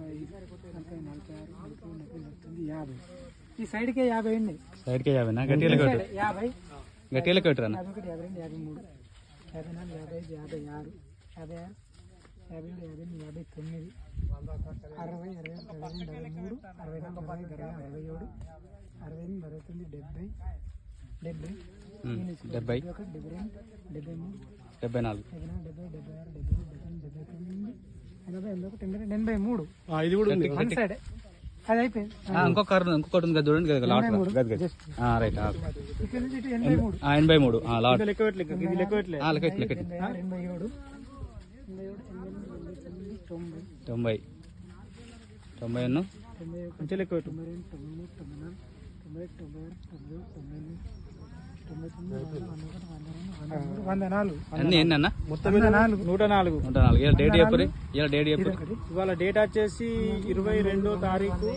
ముప్పై నలభై నలభై ఆరు నలభై నలభై నలభై తొమ్మిది యాభై. ఈ సైడ్కే యాభై ఉన్నాయి సైడ్కే యాభైనా? గట్టిగా యాభై. గట్టిగా యాభై ఒకటి యాభై రెండు యాభై మూడు. యాభై నాలుగు యాభై ఐదు యాభై ఆరు. యాభై ఆరు యాభై ఏడు యాభై ఎనిమిది యాభై తొమ్మిది. అరవై అరవై ఒకటి, అరవై రెండు అరవై మూడు. అరవై నాలుగు అరవై ఐదు అరవై ఆరు, అరవై ఏడు. అరవై ఎనిమిది అరవై తొమ్మిది డెబ్బై. డెబ్బై. ఉమ్, డెబ్బై. డెబ్బై ఒకటి డెబ్బై రెండు డెబ్బై మూడు. డెబ్బై నాలుగు. డెబ్బై నాలుగు డెబ్బై డెబ్బై ఆరు డెబ్బై ఏడు డెబ్బై ఎనిమిది డెబ్బై తొమ్మిది ఎనభై ఎనభై మూడు. ఇది కూడా ఉంది. వన్ సైడ్ అది అయిపోయింది. ఆ, ఇంకొక ఇంకొకటి ఉంది కదా చూడండి కదా లాట్ గది గది. రైట్ ఎనభై మూడు. లాట్. లెక్క లెక్క లెక్క తొంభై. తొంభై తొంభై ఎన్నో లెక్క పెట్టు. తొంభై రెండు తొంభై తొంభై తొంభై తొంభై వంద వంద ఒకటి వంద రెండు వంద మూడు వంద నాలుగు అన్ని ఎన్ని అన్న? మొత్తం వంద నాలుగు నూట నాలుగు. నూట నాలుగు. ఇలా డేట్ చెప్పరు ఇలా డేట్ చెప్పరు ఒకటి ఇవాళ డేట్ వచ్చేసి ఇరవై రెండో తారీఖు.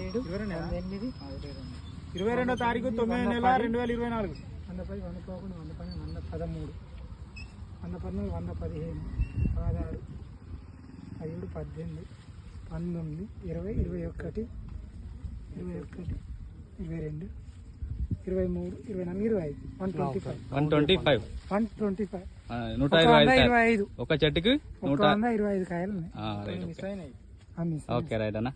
ఇరవై రెండో తారీఖు తొమ్మిది నెల రెండు వేల ఇరవై నాలుగు. వంద పది వంద పదకొండు వంద పన్నెండు వంద పదమూడు వంద పద్నాలుగు వంద పదిహేను పదహారు పదిహేడు పద్దెనిమిది పంతొమ్మిది ఇరవై ఇరవై ఒకటి ఇరవై ఒకటి ఇరవై రెండు ఇరవై మూడు ఇరవై నాలుగు ఇరవై ఐదు. One twenty five one twenty five one twenty five నూట ఒక ఇరవై ఐదు. ఒక చెట్టుకి నూట ఇరవై ఐదు కాయలు ఉన్నాయి ఓకే. రైట్ అన్న.